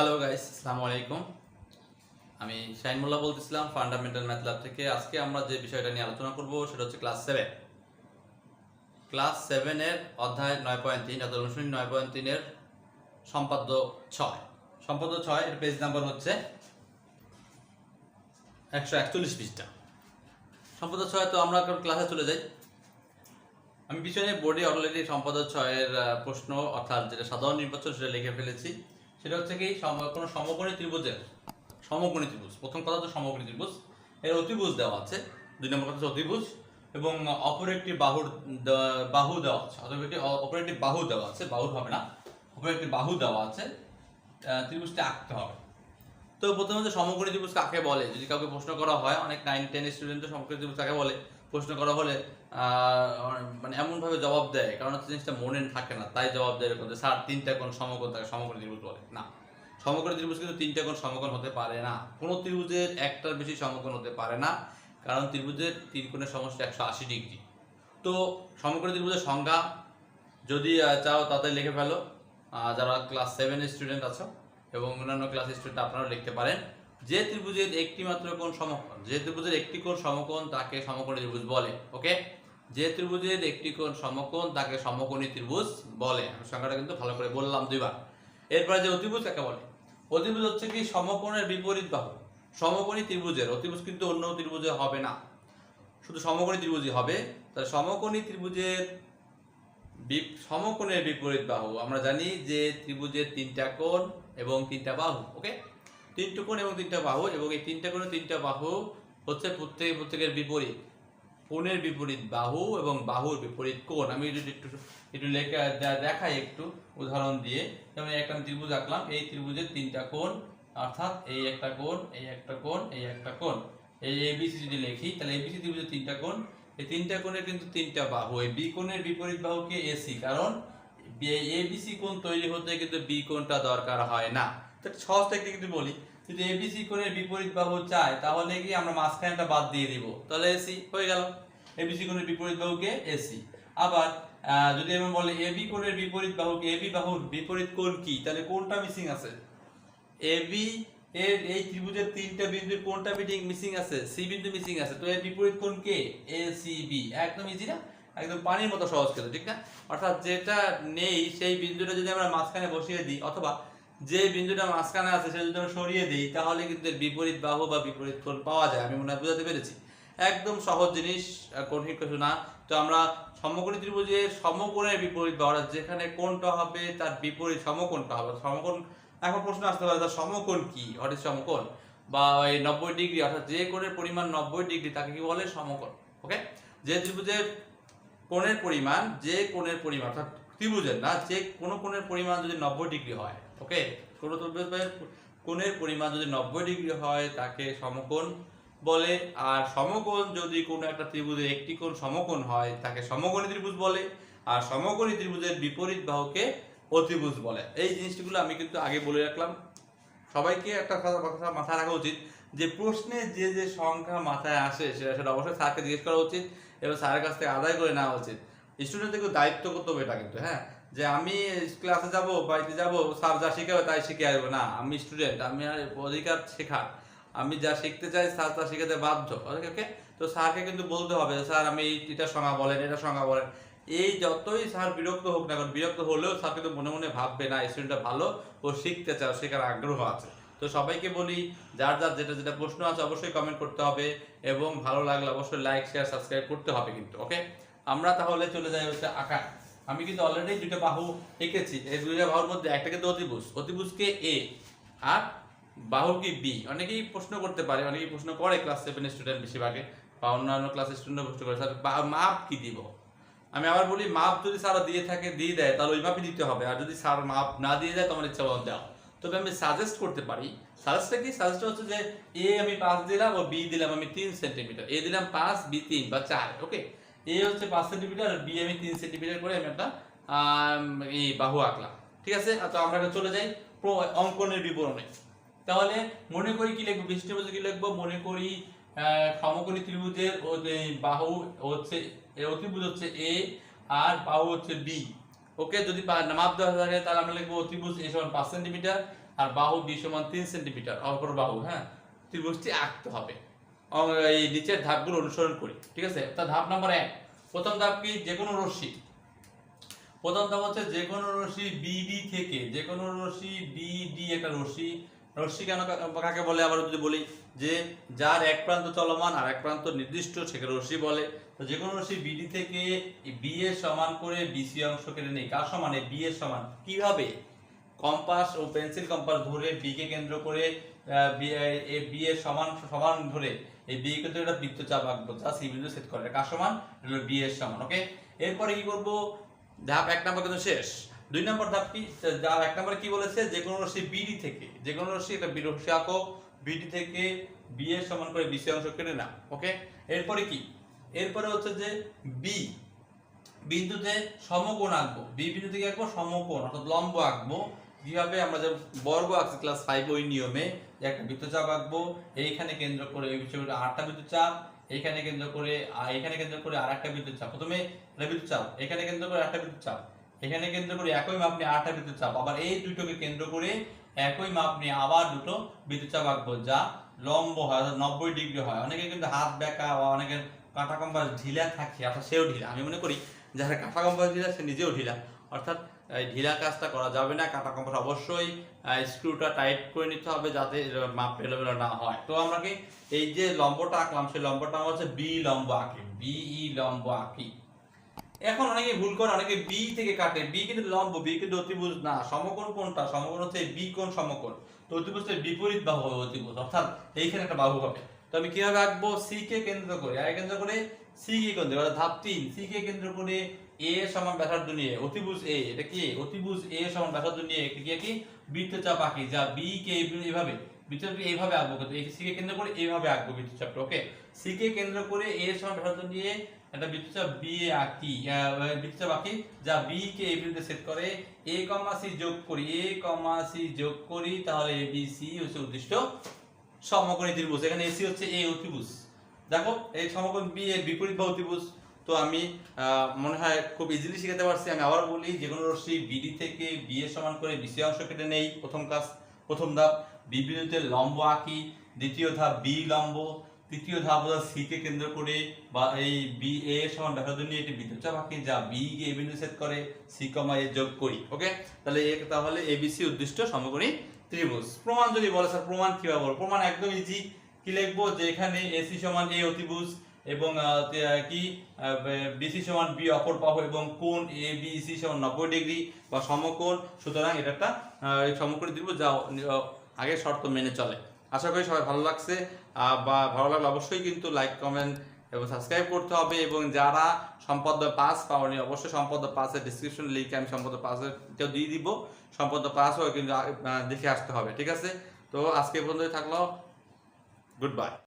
Hello guys আসসালামু আলাইকুম আমি শাইন মোল্লা বলতেছিলাম ফান্ডামেন্টাল ম্যাথ ল্যাব থেকে। আজকে আমরা যে বিষয়টা নিয়ে আলোচনা করব, সেটা হচ্ছে ক্লাস সেভেন ক্লাস সেভেনের অধ্যায় নয় পয়েন্ট তিন, অর্থাৎ অনুশীলনী নয় পয়েন্ট তিনের সম্পাদ্য ছয়। সম্পাদ্য ছয়, এর পেজ নাম্বার হচ্ছে একশো একচল্লিশ পৃষ্ঠা। সম্পাদ্য ছয় তো আমরা এখন ক্লাসে চলে যাই। আমি পিছনে বোর্ডে অলরেডি সম্পাদক ছয়ের প্রশ্ন, অর্থাৎ যেটা সাধারণ নির্বাচন, সেটা লিখে ফেলেছি। সেটা হচ্ছে কি কোনো সমকোণী ত্রিভুজের সমকোণী ত্রিভুজ। প্রথম কথা হচ্ছে সমকোণী ত্রিভুজ। এর অতিভুজ দেওয়া আছে। দুই নম্বর কথা হচ্ছে অতিভুজ। এবং অপর একটি বাহুর বাহু দেওয়া আছে। অথবা একটি অপর একটি বাহু দেওয়া আছে। বাহুর হবে না। অপর একটি বাহু দেওয়া আছে। ত্রিভুজটি আঁকতে হবে। তো প্রথমে হচ্ছে সমকোণী ত্রিভুজ কাকে বলে? যদি কাউকে প্রশ্ন করা হয়, অনেক নাইন, টেন স্টুডেন্ট তো সমকোণী ত্রিভুজ কাকে বলে? প্রশ্ন করা হলে মানে এমনভাবে জবাব দেয়, কারণ হচ্ছে জিনিসটা মনে থাকে না, তাই জবাব দেয় এরকম স্যার, তিনটা কোণ সমকোণ তাকে সমকোণী ত্রিভুজ বলে। না। সমকোণী ত্রিভুজ কিন্তু তিনটা কোণ সমকোণ হতে পারে না। কোনো ত্রিভুজের একটার বেশি সমকোণ হতে পারে না, কারণ ত্রিভুজের তিন কোণের সমষ্টি একশো আশি ডিগ্রি। তো সমকোণী ত্রিভুজের সংজ্ঞা, যদি চাও তাদের লিখে ফেলো। যারা ক্লাস সেভেনের স্টুডেন্ট আছো এবং অন্যান্য ক্লাসের স্টুডেন্ট আপনারাও লিখতে পারেন। যে ত্রিভুজের একটি মাত্র কোণ সমকোণ যে ত্রিভুজের একটি কোণ সমকোণ তাকে সমকোণী ত্রিভুজ বলে, ওকে? যে ত্রিভুজের একটি কোণ সমকোণ তাকে সমকোণী ত্রিভুজ বলে। আমি সংখ্যাটা কিন্তু ভালো করে বললাম দুইবার। এরপরে যে অতিভুজ তাকে বলে? অতিভুজ হচ্ছে কি সমকোণের বিপরীত বাহু। সমকোণী ত্রিভুজের, অতিভুজ কিন্তু অন্য ত্রিভুজে হবে না। শুধু সমকোণী ত্রিভুজই হবে। তাহলে সমকোণী ত্রিভুজের সমকোণের বিপরীত বাহু, আমরা জানি যে ত্রিভুজের তিনটা কোণ এবং তিনটা বাহু, ওকে? তিনটা কোণ এবং তিনটা বাহু, এবং এই তিনটা কোণ তিনটা বাহু হচ্ছে প্রত্যেক, প্রত্যেকের বিপরীত। কোণের বিপরীত বাহু এবং বাহুর বিপরীত কোণ। আমি যদি একটু একটু লেখা দেখাই একটু উদাহরণ দিয়ে। যেমন একটা ত্রিভুজ আঁকলাম, এই ত্রিভুজের তিনটা কোণ, অর্থাৎ এই একটা কোণ, এই একটা কোণ, এই একটা কোণ। এই এবিসি যদি লিখি, তাহলে এবিসি ত্রিভুজের তিনটা কোণ। এই তিনটা কোণের কিন্তু তিনটা বাহু। এই বি কোণের বিপরীত বাহুকে এসি কারণ এবিসি কোণ তৈরি হতে কিন্তু বি কোণটা দরকার হয় না। সহজ টেকনিক কিন্তু বলি। যদি এবিসি কোণের বিপরীত বাহু তাহলে কি আমরা মাঝখানেটা বাদ দিয়ে দিব? তাহলে এসি হয়ে গেল। এবিসি কোণের বিপরীত বাহুকে এসি আবার যদি বলি এবি বিপরীত বাহুকে এবি বাহুর বিপরীত কোণ কি? তাহলে কোনটা মিসিং আছে। এবি এর এই ত্রিভুজের তিনটা বিন্দুর কোনটা মিটিং মিসিং আছে সি বিন্দু মিসিং আছে। তো এর বিপরীত কোণ কে? এ সি বি একদম ইজি না? একদম পানির মতো সহজ কিন্তু ঠিক না? অর্থাৎ যেটা নেই, সেই বিন্দুটা যদি আমরা মাঝখানে বসিয়ে দিই, অথবা যে বিন্দুটা মাঝখানে আছে সেটা যদি আমরা সরিয়ে দিই, তাহলে কিন্তু এর বিপরীত বাহু বা বিপরীত কোণ পাওয়া যায়। আমি মনে হয় বোঝাতে পেরেছি। একদম সহজ জিনিস কঠিন কিছু না। তো আমরা সমকোণী ত্রিভুজের সমকোণের বিপরীত বা অর্থাৎ যেখানে কোণটা হবে, তার বিপরীত সমকোণটা হবে। সমকোণ, এখন প্রশ্ন আসতে পারে, তার সমকোণ কি? ইজ সমকোণ? বা এই নব্বই ডিগ্রি, অর্থাৎ যে কোণের পরিমাণ নব্বই ডিগ্রি, তাকে কি বলে? সমকোণ। ওকে যে ত্রিভুজের কোণের পরিমাণ, যে কোণের পরিমাণ, অর্থাৎ ত্রিভুজের না, যে কোনো কোণের পরিমাণ যদি নব্বই ডিগ্রি হয় ওকে কোনো কোণের পরিমাণ যদি নব্বই ডিগ্রি হয়, তাকে সমকোণ বলে। আর সমকোণ যদি কোনো একটা ত্রিভুজের একটি কোণ সমকোণ হয়, তাকে সমকোণী ত্রিভুজ বলে। আর সমকোণী ত্রিভুজের বিপরীত বাহুকে অতিভুজ বলে। এই জিনিসগুলো আমি কিন্তু আগে বলে রাখলাম। সবাইকে একটা কথা মাথায় রাখা উচিত যে, প্রশ্নে যে যে সংখ্যা মাথায় আসে, সেটা সেটা অবশ্যই স্যারকে জিজ্ঞেস করা উচিত এবং স্যারের কাছ থেকে আদায় করে নেওয়া উচিত। স্টুডেন্টদের দায়িত্ব করতে হবে এটা কিন্তু হ্যাঁ? যে আমি ক্লাসে যাব, বাড়িতে যাব স্যার যা শিখাবে তাই শিখে আসব। না, আমি স্টুডেন্ট আমি আর অধিকার শেখার। আমি যা শিখতে চাই স্যার তা শিখাতে বাধ্য। ওকে ওকে তো স্যারকে কিন্তু বলতে হবে স্যার আমি এটা সংজ্ঞা বলেন, এটা সংজ্ঞা বলেন। এই যতই স্যার বিরক্ত হোক না কারণ বিরক্ত হলেও স্যার কিন্তু মনে মনে ভাববে, না স্টুডেন্টটা ভালো, ও শিখতে চাও শেখার আগ্রহ আছে। তো সবাইকে বলি, যার যার যেটা যেটা প্রশ্ন আছে অবশ্যই কমেন্ট করতে হবে এবং ভালো লাগলে অবশ্যই লাইক শেয়ার সাবস্ক্রাইব করতে হবে কিন্তু ওকে আমরা তাহলে চলে যাই হচ্ছে আঁকা আমি কিন্তু অলরেডি দুটো বাহু এঁকেছি। এই দুইটা বাহুর মধ্যে একটা কিন্তু অতিভুজ। অতিভুজকে এ আর বাহু কি বি? অনেকেই প্রশ্ন করতে পারে, অনেকেই প্রশ্ন করে ক্লাস সেভেনের স্টুডেন্ট বেশিরভাগে বা অন্যান্য ক্লাসের স্টুডেন্ট প্রশ্ন করে, স্যার মাপ কি দিব? আমি আবার বলি, মাপ যদি স্যার দিয়ে থাকে, দিয়ে দেয়, তাহলে ওই মাপই দিতে হবে। আর যদি স্যার মাপ না দিয়ে দেয়, তোমার ইচ্ছা মতো দাও। তবে আমি সাজেস্ট করতে পারি সাজেস্টটা কি? সাজেস্ট হচ্ছে যে, এ আমি পাঁচ দিলাম, ও বি দিলাম আমি তিন সেন্টিমিটার এ দিলাম পাঁচ, বি তিন বা চার ওকে এ হচ্ছে পাঁচ সেন্টিমিটার আর বি আমি তিন সেন্টিমিটার করে আমি একটা এই বাহু আঁকলাম, ঠিক আছে? তো আমরা চলে যাই অঙ্কনের বিবরণে। তাহলে মনে করি কি লিখব? বৃষ্টি কি লিখব? মনে করি সমকোণী ত্রিভুজের বাহু হচ্ছে অতিভুজ হচ্ছে এ আর বাহু হচ্ছে বি ওকে? যদি মাপ দেওয়া থাকে, তাহলে আমরা লিখব অতিভুজ এ সমান পাঁচ সেন্টিমিটার আর বাহু বি সমান তিন সেন্টিমিটার অপর বাহু হ্যাঁ? ত্রিভুজটি আঁকতে হবে। এই নিচের ধাপগুলো অনুসরণ করি, ঠিক আছে? তা ধাপ নাম্বার এক, প্রথম ধাপ কি? যে কোনো রশ্মি। প্রথম ধাপ হচ্ছে যে কোনো রশ্মি বিডি থেকে, যে কোনো রশ্মি বিডি একটা রশ্মি। রশ্মি কেন কাকে বলে? আবার যদি বলি যে যার এক প্রান্ত চলমান আর এক প্রান্ত নির্দিষ্ট, সেকে রশ্মি বলে। তো যে কোনো রশ্মি বিডি থেকে বি এর সমান করে বিসি অংশ কেটে নেই। কার সমান? বি এর সমান। কীভাবে? কম্পাস ও পেন্সিল কম্পাস ধরে বি কে কেন্দ্র করে বি এর সমান সমান ধরে এই বি কে একটা বৃত্তচাপ আঁকবো যা সি বিন্দু সেট করে কার সমান? এটা বি এর সমান ওকে এরপরে কি করব? ধাপ এক নম্বর কিন্তু শেষ। দুই নম্বর ধাপ কি? ধাপ এক নম্বরে কি বলেছে? যে কোনো রশ্মি বিডি থেকে, যে কোনো রশ্মি একটা রশ্মি আঁকো বিডি থেকে বি এর সমান করে বিসি অংশ কেটে নাও ওকে এরপরে কি? এরপরে হচ্ছে যে বি বিন্দুতে সমকোণ আঁকবো। বি বিন্দু থেকে আঁকবো, সমকোণ, অর্থাৎ লম্ব আঁকবো। কীভাবে? আমরা যে বর্গ আঁকছি ক্লাস ফাইভ ওই নিয়মে। একটা আঁকবো, এইখানে কেন্দ্র করে এইখানে কেন্দ্র করে এখানে কেন্দ্র করে আর একটা প্রথমে এখানে কেন্দ্র করে একটা এখানে কেন্দ্র করে একই মাপ নিয়ে আটটা আবার এই দুটোকে কেন্দ্র করে একই মাপ নিয়ে আবার দুটো আঁকবো, যা লম্ব হয়, অর্থাৎ নব্বই ডিগ্রি হয়। অনেকে কিন্তু হাত বেঁকা বা অনেকের কাঁটা কম্পাস ঢিলা থাকে, অর্থাৎ সেও ঢিলা। আমি মনে করি যারা কাঁটা কম্পাস ঢিলা, সে নিজেও ঢিলা। অর্থাৎ ঢিলা কাজটা করা যাবে না, কাঁটা কম্পাস অবশ্যই স্ক্রুটা টাইট করে নিতে হবে যাতে মাপ এলোমেলো না হয়। তো আমরা কি এই যে লম্বটা আঁকলাম, সেই লম্বটা আমার হচ্ছে বি লম্ব আঁকি বি ই লম্ব আঁকি। এখন অনেকে ভুল করে, অনেকে বি থেকে কাটে। বি কিন্তু লম্ব, বি কিন্তু অতিভুজ, না, সমকোণ কোনটা? সমকোণ হচ্ছে বি কোণ সমকোণ। তো অতিভুজের বিপরীত বাহু হবে অতিভুজ, অর্থাৎ এইখানে একটা বাহু হবে। তো আমি কীভাবে আঁকবো? সি কে কেন্দ্র করে আয় কেন্দ্র করে সি কে কেন্দ্র ধাপ তিন সি কে কেন্দ্র করে এ সমান ব্যাসার্ধ নিয়ে, অতিভুজ এ, এটা কি? অতিভুজ এ সমান ব্যাসার্ধ নিয়ে একটি কি বৃত্তচাপ আঁকি, যা বি কে এইভাবে, বৃত্তচাপ এইভাবে আঁকবো, কিন্তু সি কে কেন্দ্র করে এইভাবে আঁকবো বৃত্তচাপটা ওকে সি কে কেন্দ্র করে এ সমান ব্যাসার্ধ নিয়ে একটা বৃত্তচাপ বি এ আঁকি বৃত্তচাপ আঁকি, যা বি কে এই বিন্দুতে সেট করে এ কমা সি যোগ করি এ কমা সি যোগ করি, তাহলে এ বি সি হচ্ছে উদ্দিষ্ট সমকোণী ত্রিভুজ, এখানে এসি হচ্ছে এ অতিভুজ। দেখো, এই সমকোণ বি এর বিপরীত বা অতিভুজ তো আমি মনে হয় খুব ইজিলি শিখাতে পারছি। আমি আবার বলি, যে কোনো রশ্মি বিডি থেকে বি এর সমান করে বিসি অংশ কেটে নেই, প্রথম কাজ, প্রথম ধাপ। বি বিন্দুতে লম্ব আঁকি, দ্বিতীয় ধাপ বি লম্ব, তৃতীয় ধাপ হলো সিকে কেন্দ্র করে বা এই বি এ সমান ব্যাসার্ধ নিয়ে একটি বিদ্যুৎচাপ আঁকি, যা বি কে এ বিন্দু সেট করে সি কমা এ যোগ করি ওকে তাহলে এ, তাহলে এবিসি উদ্দিষ্ট সমকোণী ত্রিভুজ। প্রমাণ যদি বলে, স্যার, প্রমাণ কীভাবে বলব প্রমাণ একদম ইজি কি লিখব? যে এখানে এসি সমান এ অতিভুজ এবং কি বিসি সমান বি অপর বাহু এবং কোণ এ বি সি সমান নব্বই ডিগ্রি বা সমকোণ। সুতরাং এটা একটা আহ, দিব যা আগের শর্ত মেনে চলে। আশা করি সবাই ভালো লাগছে। বা ভালো লাগলে অবশ্যই কিন্তু লাইক কমেন্ট এবং সাবস্ক্রাইব করতে হবে এবং যারা সম্পদ পাস পাওনি অবশ্যই সম্পদ পাসের ডিসক্রিপশন লিঙ্কে আমি সম্পদ পাসের দিয়ে দিব। সম্পদ পাস হয়ে কিন্তু দেখে আসতে হবে। ঠিক আছে? তো আজকে পর্যন্ত থাকল। Good bye